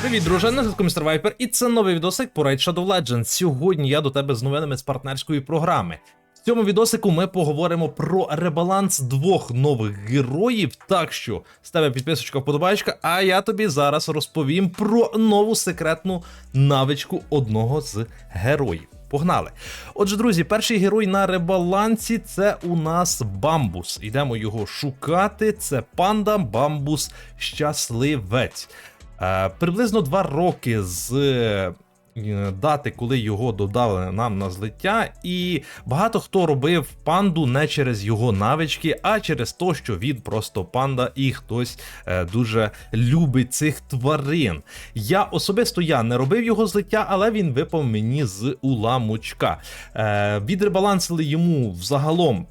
Привіт, друже, на зв'язку Містер Вайпер, і це новий відосик по Raid Shadow Legends. Сьогодні я до тебе з новинами з партнерської програми. В цьому відосику ми поговоримо про ребаланс двох нових героїв. Так що з тебе підписочка вподобайка, а я тобі зараз розповім про нову секретну навичку одного з героїв. Погнали. Отже, друзі, перший герой на ребалансі це у нас бамбус. Йдемо його шукати. Це панда бамбус щасливець. Е, приблизно два роки з дати, коли його додали нам на злиття, і багато хто робив панду не через його навички, а через те, що він просто панда, і хтось е, дуже любить цих тварин. Я особисто я не робив його злиття, але він випав мені з уламочка. Е, відребалансили йому взагалом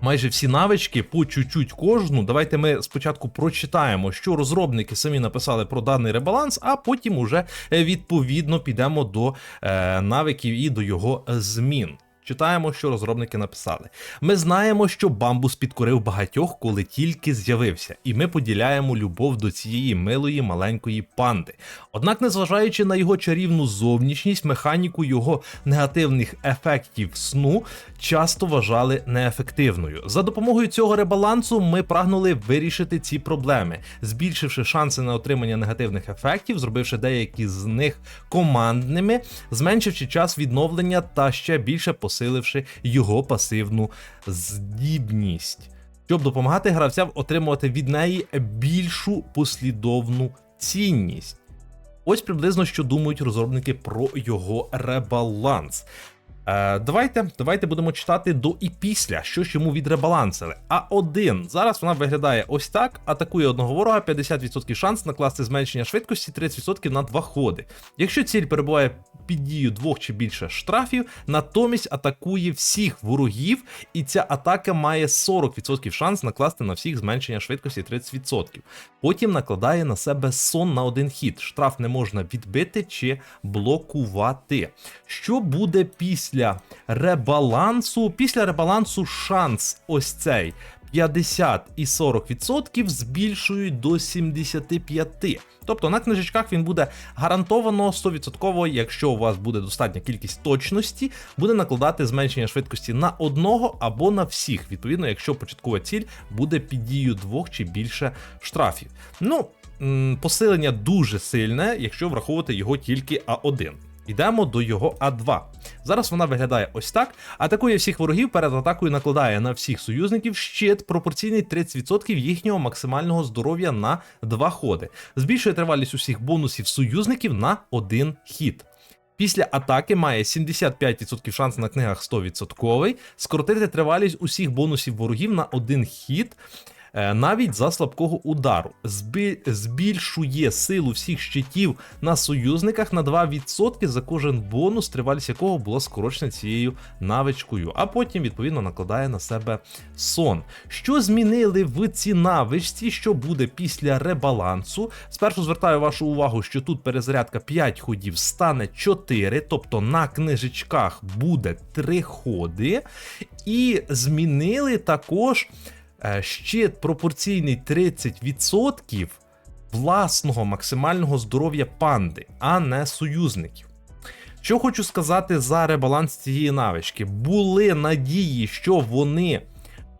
майже всі навички по чуть-чуть кожну. Давайте ми спочатку прочитаємо, що розробники самі написали про даний ребаланс, а потім уже е, відповідно підемо до е, навиків і до його змін. Читаємо, що розробники написали. Ми знаємо, що бамбус підкорив багатьох, коли тільки з'явився, і ми поділяємо любов до цієї милої маленької панди. Однак, незважаючи на його чарівну зовнішність, механіку його негативних ефектів сну часто вважали неефективною. За допомогою цього ребалансу ми прагнули вирішити ці проблеми, збільшивши шанси на отримання негативних ефектів, зробивши деякі з них командними, зменшивши час відновлення та ще більше посиливши його пасивну здібність, щоб допомагати гравцям отримувати від неї більшу послідовну цінність. Ось приблизно що думають розробники про його ребаланс. Е, давайте, давайте будемо читати до і після, що ж йому відребалансили. А1. Зараз вона виглядає ось так: атакує одного ворога, 50% шанс накласти зменшення швидкості, 30% на два ходи. Якщо ціль перебуває під дією двох чи більше штрафів, натомість атакує всіх ворогів, і ця атака має 40% шанс накласти на всіх зменшення швидкості 30%. Потім накладає на себе сон на один хід. Штраф не можна відбити чи блокувати. Що буде після ребалансу? Після ребалансу шанс ось цей 50 і 40% збільшують до 75. Тобто на книжечках він буде гарантовано 100%, якщо у вас буде достатня кількість точності, буде накладати зменшення швидкості на одного або на всіх. Відповідно, якщо початкова ціль буде під дією двох чи більше штрафів. Ну, посилення дуже сильне, якщо враховувати його тільки А1. Йдемо до його А2. Зараз вона виглядає ось так. Атакує всіх ворогів, перед атакою накладає на всіх союзників щит пропорційний 30% їхнього максимального здоров'я на 2 ходи. Збільшує тривалість усіх бонусів союзників на один хід. Після атаки має 75% шанс на книгах 100%, скоротити тривалість усіх бонусів ворогів на один хід. Е, Навіть за слабкого удару збільшує силу всіх щитів на союзниках на 2% за кожен бонус, тривалість якого була скорочена цією навичкою, а потім відповідно накладає на себе сон. Що змінили в цій навичці, що буде після ребалансу? Спершу звертаю вашу увагу, що тут перезарядка 5 ходів стане 4, тобто на книжечках буде 3 ходи. І змінили також щит пропорційний 30% власного максимального здоров'я панди, а не союзників. Що хочу сказати за ребаланс цієї навички. Були надії, що вони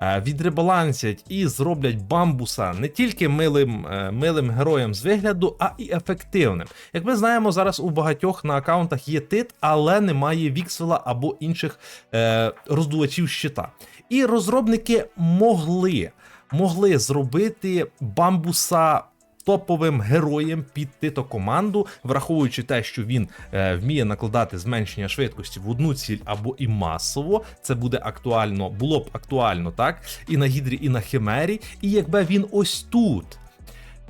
е, відребалансять і зроблять бамбуса не тільки милим, е, милим героєм з вигляду, а і ефективним. Як ми знаємо, зараз у багатьох на аккаунтах є тит, але немає віксела або інших е, роздувачів щита. І розробники могли, могли зробити бамбуса топовим героєм під тито команду, враховуючи те, що він е, вміє накладати зменшення швидкості в одну ціль або і масово. Це буде актуально, було б актуально, так? І на гідрі, і на химері. І якби він ось тут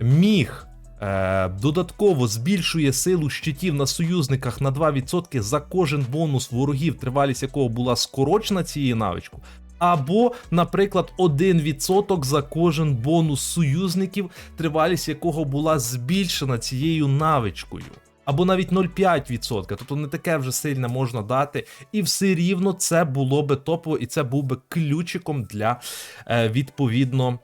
міг. Е, додатково збільшує силу щитів на союзниках на 2% за кожен бонус ворогів, тривалість якого була скорочена цією навичку. Або, наприклад, 1% за кожен бонус союзників, тривалість якого була збільшена цією навичкою. Або навіть 0,5%, тобто не таке вже сильне можна дати, і все рівно це було би топово, і це був би ключиком для е, відповідно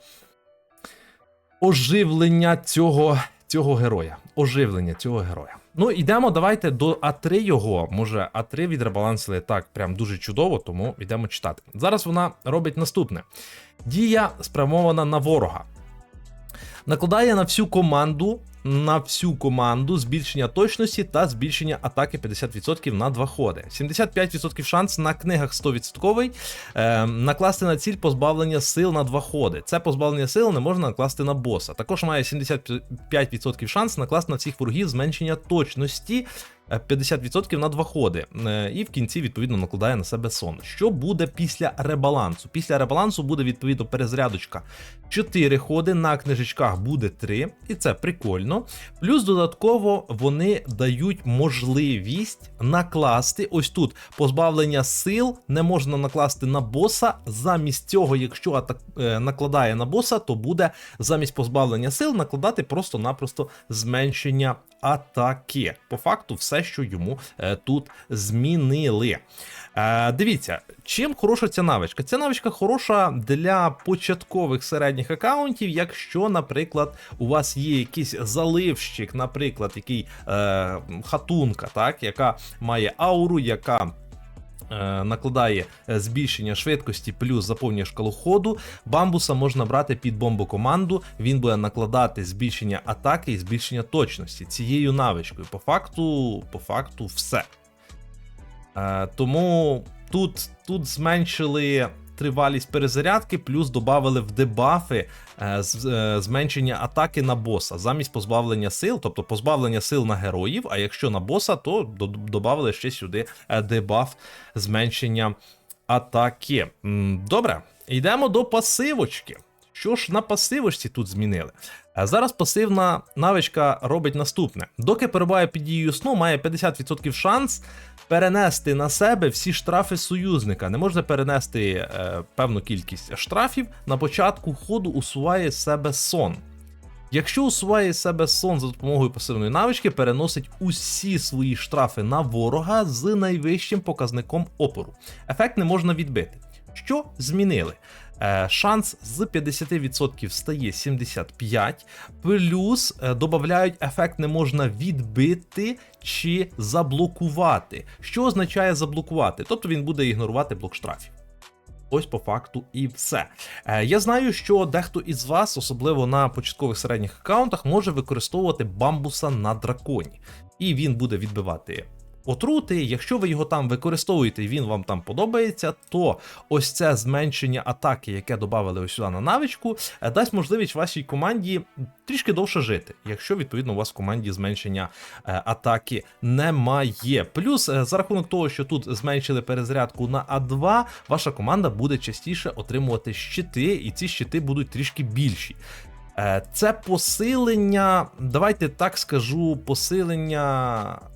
оживлення цього, цього героя. Оживлення цього героя. Ну, йдемо, давайте до А3 його. Може, А3 відребалансили так, прям дуже чудово, тому йдемо читати. Зараз вона робить наступне: дія спрямована на ворога. Накладає на всю команду. На всю команду збільшення точності та збільшення атаки 50% на два ходи. 75% шанс на книгах 100%. Е, накласти на ціль позбавлення сил на два ходи. Це позбавлення сил не можна накласти на боса. Також має 75% шанс накласти на всіх ворогів зменшення точності. е, 50% на два ходи, Е, і в кінці відповідно накладає на себе сон. Що буде після ребалансу? Після ребалансу буде відповідно перезарядочка 4 ходи, на книжечках буде 3, і це прикольно. Плюс додатково вони дають можливість накласти ось тут позбавлення сил не можна накласти на боса. Замість цього, якщо атак, е, накладає на боса, то буде замість позбавлення сил накладати просто-напросто зменшення атаки. По факту, все, що йому е, тут змінили. Е, дивіться, чим хороша ця навичка? Ця навичка хороша для початкових середніх аккаунтів, якщо, наприклад, у вас є якийсь заливщик, наприклад, який е, хатунка, так, яка має ауру, яка. е, Накладає е, збільшення швидкості плюс заповнює шкалу ходу. Бамбуса можна брати під бомбокоманду. Він буде накладати збільшення атаки і збільшення точності цією навичкою. По факту, по факту, все. Е, тому тут, тут зменшили тривалість перезарядки, плюс додали в дебафи е, е, зменшення атаки на боса замість позбавлення сил, тобто позбавлення сил на героїв. А якщо на боса, то додали ще сюди е, дебаф зменшення атаки. Добре, йдемо до пасивочки. Що ж на пасивочці тут змінили? Зараз пасивна навичка робить наступне: доки перебуває під дією сну, має 50% шанс перенести на себе всі штрафи союзника. Не можна перенести е, певну кількість штрафів. На початку ходу усуває себе сон. Якщо усуває себе сон за допомогою пасивної навички, переносить усі свої штрафи на ворога з найвищим показником опору. Ефект не можна відбити. Що змінили? Е, шанс з 50% стає 75, плюс е, додають ефект не можна відбити чи заблокувати. Що означає заблокувати? Тобто він буде ігнорувати блок штрафів. Ось по факту і все. Е, я знаю, що дехто із вас, особливо на початкових середніх аккаунтах, може використовувати бамбуса на драконі, і він буде відбивати. Отрути, якщо ви його там використовуєте і він вам там подобається, то ось це зменшення атаки, яке додали ось сюди на навичку, е, дасть можливість вашій команді трішки довше жити, якщо відповідно у вас в команді зменшення е, атаки немає. Плюс е, за рахунок того, що тут зменшили перезарядку на А2, ваша команда буде частіше отримувати щити, і ці щити будуть трішки більші. Це посилення, давайте так скажу, посилення.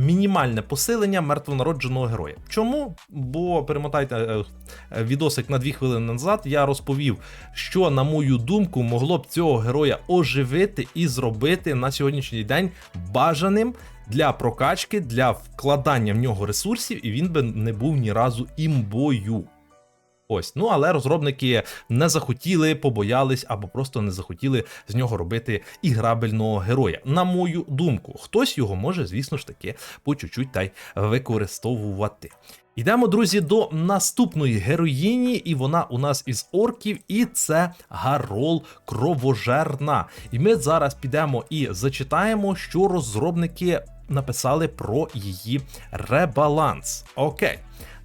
Мінімальне посилення мертвонародженого героя. Чому? Бо перемотайте е, е, відосик на дві хвилини назад. Я розповів, що, на мою думку, могло б цього героя оживити і зробити на сьогоднішній день бажаним для прокачки, для вкладання в нього ресурсів, і він би не був ні разу імбою. Ось, ну але розробники не захотіли, побоялись або просто не захотіли з нього робити іграбельного героя. На мою думку, хтось його може, звісно ж таки, по чуть-чуть та й використовувати. Йдемо, друзі, до наступної героїні, і вона у нас із орків, і це Гарол Кровожерна. І ми зараз підемо і зачитаємо, що розробники написали про її ребаланс. Окей.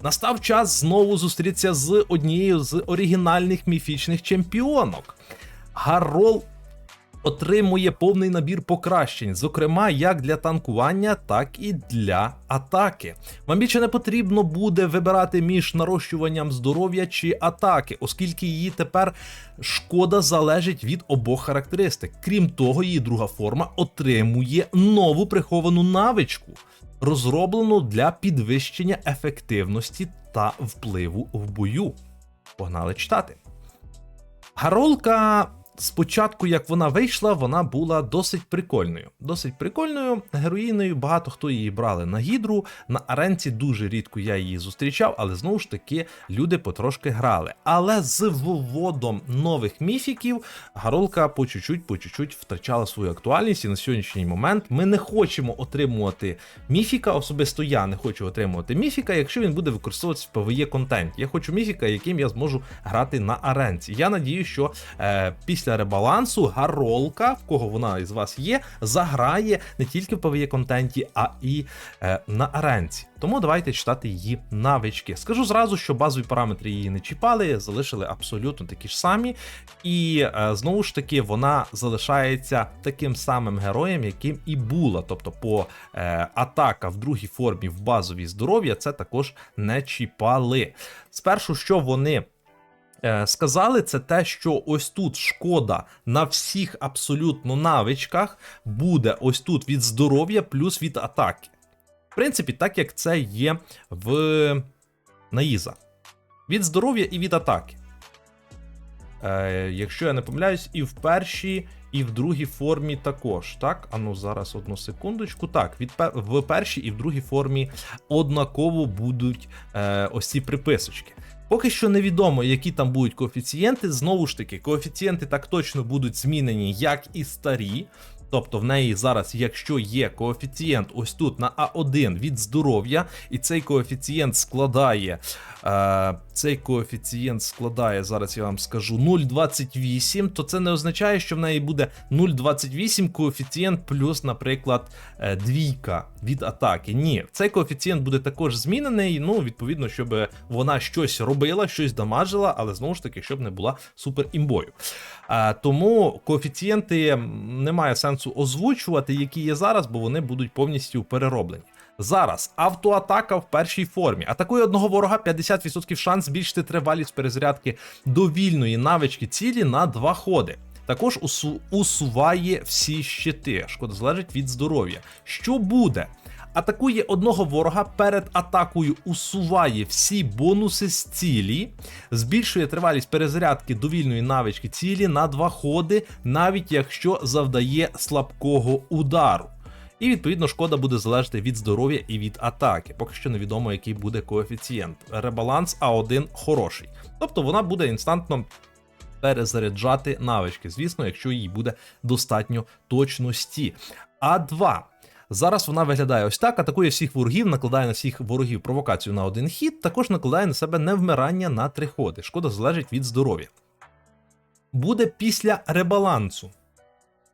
Настав час знову зустрітися з однією з оригінальних міфічних чемпіонок. Гарол отримує повний набір покращень, зокрема як для танкування, так і для атаки. Вам більше не потрібно буде вибирати між нарощуванням здоров'я чи атаки, оскільки її тепер шкода залежить від обох характеристик. Крім того, її друга форма отримує нову приховану навичку, розроблену для підвищення ефективності та впливу в бою. Погнали читати. Гаролка спочатку, як вона вийшла, вона була досить прикольною. Досить прикольною героїною. Багато хто її брали на гідру. На аренці дуже рідко я її зустрічав, але знову ж таки люди потрошки грали. Але з вводом нових міфіків Гаролка по чуть-чуть, по чуть-чуть втрачала свою актуальність. І на сьогоднішній момент ми не хочемо отримувати міфіка. Особисто я не хочу отримувати міфіка, якщо він буде використовуватися в PvE контенті. Я хочу міфіка, яким я зможу грати на аренці. Я надію, що е, після ребалансу Гаролка, в кого вона із вас є, заграє не тільки в PvE контенті, а і е, на аренці. Тому давайте читати її навички. Скажу зразу, що базові параметри її не чіпали, залишили абсолютно такі ж самі. І е, знову ж таки вона залишається таким самим героєм, яким і була. Тобто, по е, атака в другій формі в базовій здоров'я це також не чіпали. Спершу, що вони. Е, Сказали це те, що ось тут шкода на всіх абсолютно навичках буде ось тут від здоров'я плюс від атаки. В принципі, так як це є в Наїза. Від здоров'я і від атаки. Е, якщо я не помиляюсь, і в першій, і в другій формі також. Так, ану зараз одну секундочку. Так, від в першій і в другій формі однаково будуть е, ось ці приписочки. Поки що невідомо, які там будуть коефіцієнти. Знову ж таки, коефіцієнти так точно будуть змінені, як і старі. Тобто в неї зараз, якщо є коефіцієнт ось тут на А1 від здоров'я, і цей коефіцієнт складає. Е, цей коефіцієнт складає, зараз я вам скажу, 0,28, то це не означає, що в неї буде 0,28 коефіцієнт плюс, наприклад, е, двійка від атаки. Ні, цей коефіцієнт буде також змінений. Ну, відповідно, щоб вона щось робила, щось дамажила, але знову ж таки, щоб не була супер імбою. Тому коефіцієнти немає сенсу озвучувати, які є зараз, бо вони будуть повністю перероблені. Зараз автоатака в першій формі. Атакує одного ворога 50% шанс збільшити тривалість перезарядки довільної навички цілі на два ходи. Також усу- усуває всі щити. Шкода залежить від здоров'я. Що буде? Атакує одного ворога перед атакою усуває всі бонуси з цілі, збільшує тривалість перезарядки довільної навички цілі на два ходи, навіть якщо завдає слабкого удару. І відповідно шкода буде залежати від здоров'я і від атаки. Поки що невідомо, який буде коефіцієнт. Ребаланс А1 хороший. Тобто вона буде інстантно перезаряджати навички, звісно, якщо їй буде достатньо точності. А2. Зараз вона виглядає ось так, атакує всіх ворогів, накладає на всіх ворогів провокацію на один хід, також накладає на себе невмирання на три ходи. Шкода залежить від здоров'я. Буде після ребалансу.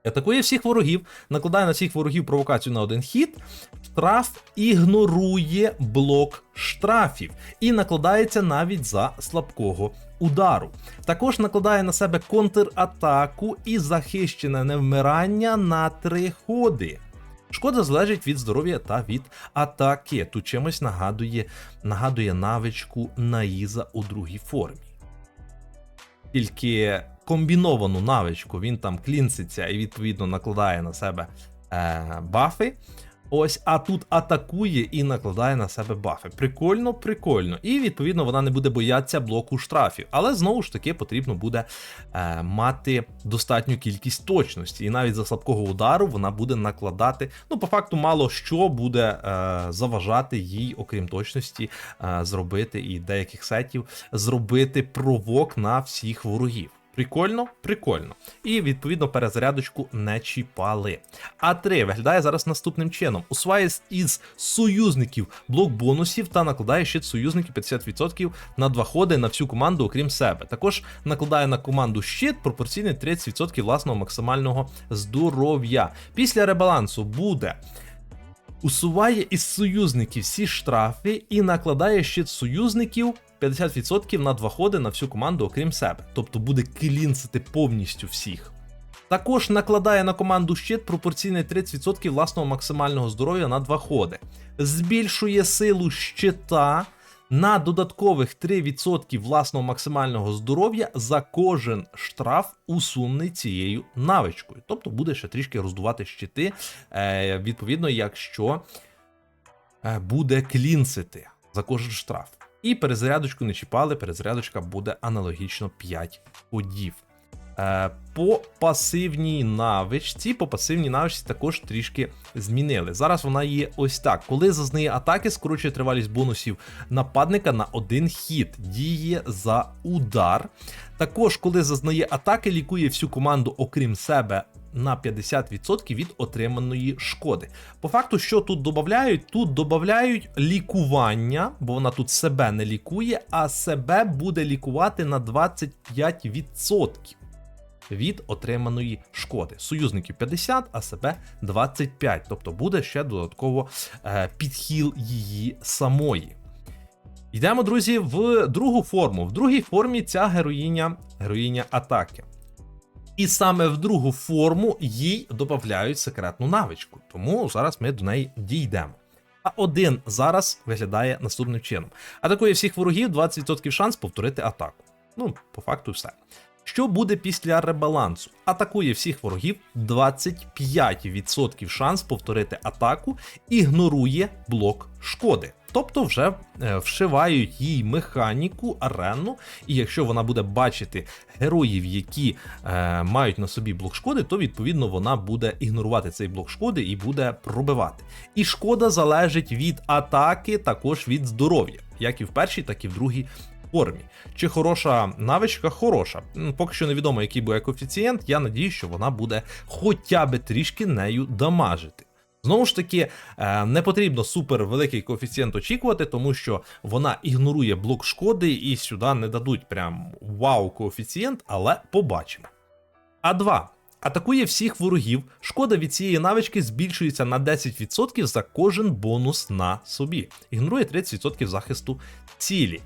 Атакує всіх ворогів, накладає на всіх ворогів провокацію на один хід. Штраф ігнорує блок штрафів і накладається навіть за слабкого удару. Також накладає на себе контратаку і захищене невмирання на три ходи. Шкода залежить від здоров'я та від атаки. Тут чимось нагадує, нагадує навичку Наїза у другій формі тільки комбіновану навичку, він там клінситься і відповідно накладає на себе е, бафи. Ось, а тут атакує і накладає на себе бафи. Прикольно, прикольно. І відповідно вона не буде боятися блоку штрафів. Але знову ж таки потрібно буде е, мати достатню кількість точності. І навіть за слабкого удару вона буде накладати. Ну, по факту, мало що буде е, заважати їй, окрім точності, е, зробити і деяких сетів зробити провок на всіх ворогів. Прикольно, прикольно. І відповідно перезарядочку не чіпали. А3 виглядає зараз наступним чином: усуває із союзників блок бонусів та накладає щит союзників 50% на два ходи на всю команду, окрім себе. Також накладає на команду щит пропорційний 30% власного максимального здоров'я. Після ребалансу буде. Усуває із союзників всі штрафи і накладає щит союзників 50% на два ходи на всю команду, окрім себе. Тобто буде клінсити повністю всіх. Також накладає на команду щит пропорційний 30% власного максимального здоров'я на два ходи. Збільшує силу щита на додаткових 3% власного максимального здоров'я за кожен штраф, усунений цією навичкою. Тобто буде ще трішки роздувати щити, е, відповідно, якщо е, буде клінсити за кожен штраф. І перезарядочку не чіпали, перезарядочка буде аналогічно 5 ходів. Е, по пасивній навичці, по пасивній навичці також трішки змінили. Зараз вона є ось так. Коли зазнає атаки, скорочує тривалість бонусів нападника на один хід, діє за удар. Також, коли зазнає атаки, лікує всю команду, окрім себе. На 50% від отриманої шкоди. По факту, що тут додають? Тут додають лікування, бо вона тут себе не лікує, а себе буде лікувати на 25% від отриманої шкоди. Союзників 50, а себе 25. Тобто буде ще додатково е, підхіл її самої. Йдемо, друзі, в другу форму. В другій формі ця героїня, героїня атаки. І саме в другу форму їй додають секретну навичку. Тому зараз ми до неї дійдемо. А один зараз виглядає наступним чином. Атакує всіх ворогів 20% шанс повторити атаку. Ну, по факту, все. Що буде після ребалансу? Атакує всіх ворогів 25% шанс повторити атаку, ігнорує блок шкоди. Тобто вже е, вшивають їй механіку, арену, і якщо вона буде бачити героїв, які е, мають на собі блок шкоди, то відповідно вона буде ігнорувати цей блок шкоди і буде пробивати. І шкода залежить від атаки, також від здоров'я, як і в першій, так і в другій формі. Чи хороша навичка? Хороша. Поки що невідомо, який буде коефіцієнт. Я надію, що вона буде хоча б трішки нею дамажити. Знову ж таки, е, не потрібно супер великий коефіцієнт очікувати, тому що вона ігнорує блок шкоди і сюди не дадуть прям вау коефіцієнт, але побачимо. А2. Атакує всіх ворогів. Шкода від цієї навички збільшується на 10% за кожен бонус на собі. Ігнорує 30% захисту цілі.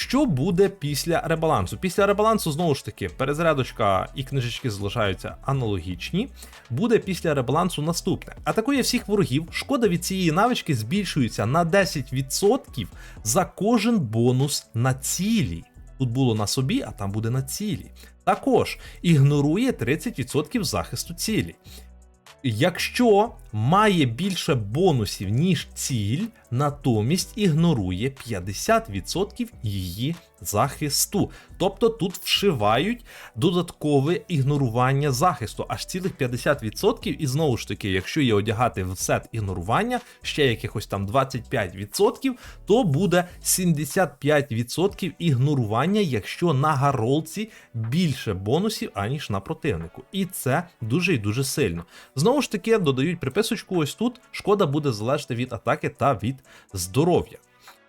Що буде після ребалансу? Після ребалансу, знову ж таки, перезарядочка і книжечки залишаються аналогічні. Буде після ребалансу наступне. Атакує всіх ворогів. Шкода від цієї навички збільшується на 10% за кожен бонус на цілі. Тут було на собі, а там буде на цілі. Також ігнорує 30% захисту цілі. Якщо має більше бонусів, ніж ціль, натомість ігнорує 50% її захисту. Тобто тут вшивають додаткове ігнорування захисту, аж цілих 50%. І знову ж таки, якщо є одягати в сет ігнорування, ще якихось там 25%, то буде 75% ігнорування, якщо на гаролці більше бонусів, аніж на противнику. І це дуже і дуже сильно. Знову ж таки, додають приписочку, ось тут шкода буде залежати від атаки та від здоров'я.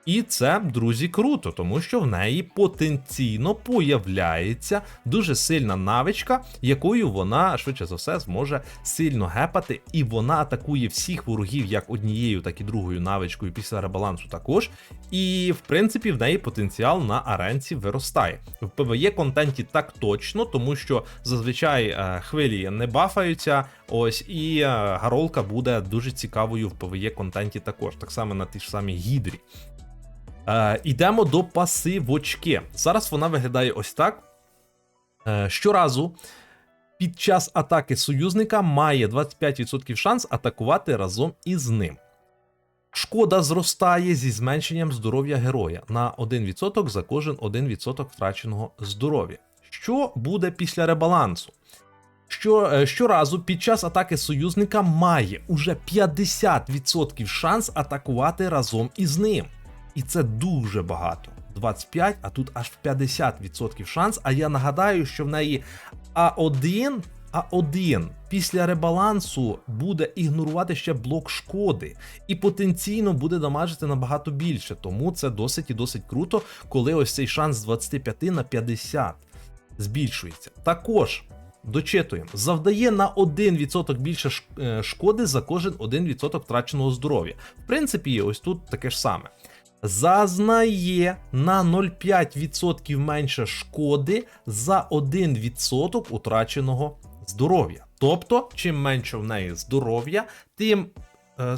І це, друзі, круто, тому що в неї потенційно появляється дуже сильна навичка, якою вона швидше за все зможе сильно гепати, і вона атакує всіх ворогів як однією, так і другою навичкою після ребалансу також. І в принципі в неї потенціал на аренці виростає. В PvE контенті так точно, тому що зазвичай е, хвилі не бафаються. Ось і е, гаролка буде дуже цікавою в PvE контенті також, так само на тій ж самій гідрі. Е, Йдемо до пасивочки. Зараз вона виглядає ось так. Е, щоразу під час атаки союзника має 25% шанс атакувати разом із ним. Шкода зростає зі зменшенням здоров'я героя на 1% за кожен 1% втраченого здоров'я. Що буде після ребалансу? Що, е, щоразу під час атаки союзника має уже 50% шанс атакувати разом із ним. І це дуже багато. 25, а тут аж 50% шанс. А я нагадаю, що в неї А1, А1 після ребалансу буде ігнорувати ще блок шкоди і потенційно буде дамажити набагато більше. Тому це досить і досить круто, коли ось цей шанс з 25 на 50 збільшується. Також. Дочитуємо, завдає на 1% більше е, шкоди за кожен 1% втраченого здоров'я. В принципі, ось тут таке ж саме. Зазнає на 0,5% менше шкоди за 1% утраченого здоров'я. Тобто, чим менше в неї здоров'я, тим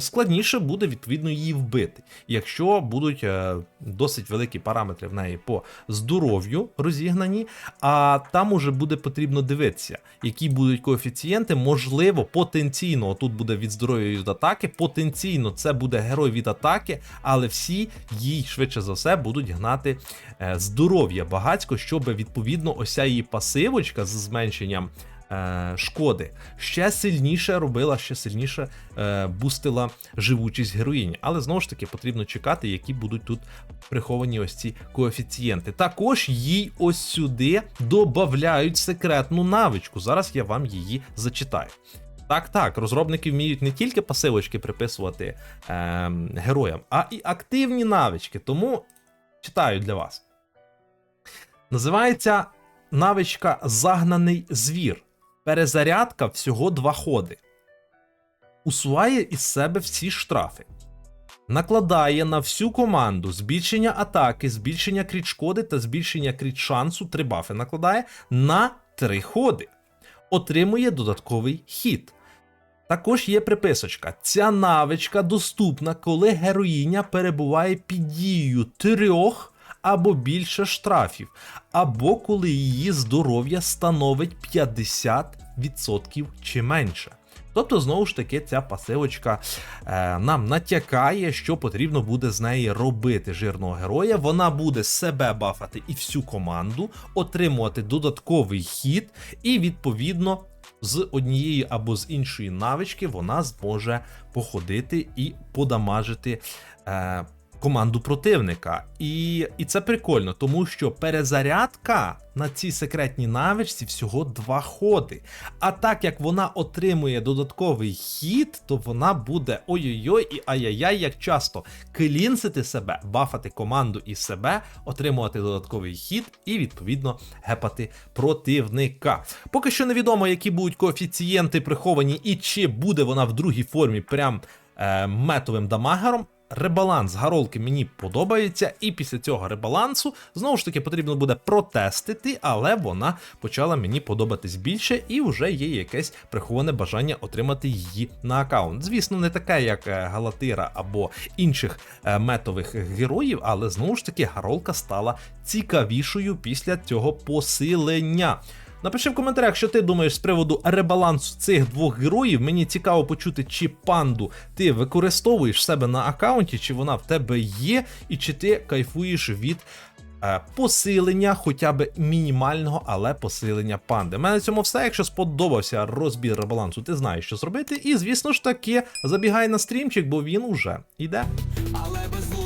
складніше буде відповідно її вбити, якщо будуть е, досить великі параметри в неї по здоров'ю розігнані, а там уже буде потрібно дивитися, які будуть коефіцієнти. Можливо, потенційно тут буде від здоров'я від атаки. Потенційно це буде герой від атаки, але всі їй швидше за все будуть гнати е, здоров'я багацько, щоб відповідно ося її пасивочка з зменшенням. Е, Шкоди ще сильніше робила, ще сильніше е, бустила живучість героїні. Але знову ж таки потрібно чекати, які будуть тут приховані ось ці коефіцієнти. Також їй ось сюди додають секретну навичку. Зараз я вам її зачитаю. Так, так, розробники вміють не тільки пасивочки приписувати е, героям, а і активні навички. Тому читаю для вас. Називається навичка Загнаний звір. Перезарядка всього два ходи. Усуває із себе всі штрафи. Накладає на всю команду збільшення атаки, збільшення кріт шкоди та збільшення кріт шансу. Три бафи накладає на три ходи. Отримує додатковий хід. Також є приписочка. Ця навичка доступна, коли героїня перебуває під дією трьох або більше штрафів, або коли її здоров'я становить 50% чи менше. Тобто, знову ж таки, ця пасивочка е, нам натякає, що потрібно буде з неї робити жирного героя. Вона буде себе бафати і всю команду, отримувати додатковий хід, і відповідно з однієї або з іншої навички вона зможе походити і подамажити. Е, команду противника. І, і це прикольно, тому що перезарядка на цій секретній навичці всього два ходи. А так як вона отримує додатковий хід, то вона буде ой-ой-ой і ай-яй-яй, як часто клінсити себе, бафати команду і себе, отримувати додатковий хід і відповідно гепати противника. Поки що невідомо, які будуть коефіцієнти приховані, і чи буде вона в другій формі прям е, метовим дамагером. Ребаланс гаролки мені подобається, і після цього ребалансу знову ж таки потрібно буде протестити, але вона почала мені подобатись більше, і вже є якесь приховане бажання отримати її на аккаунт. Звісно, не таке, як е, Галатира або інших е, метових героїв, але знову ж таки гаролка стала цікавішою після цього посилення. Напиши в коментарях, що ти думаєш з приводу ребалансу цих двох героїв. Мені цікаво почути, чи панду ти використовуєш себе на аккаунті, чи вона в тебе є, і чи ти кайфуєш від е, посилення, хоча б мінімального, але посилення панди. У мене цьому все. Якщо сподобався розбір ребалансу, ти знаєш, що зробити. І звісно ж таки, забігай на стрімчик, бо він уже йде. Але без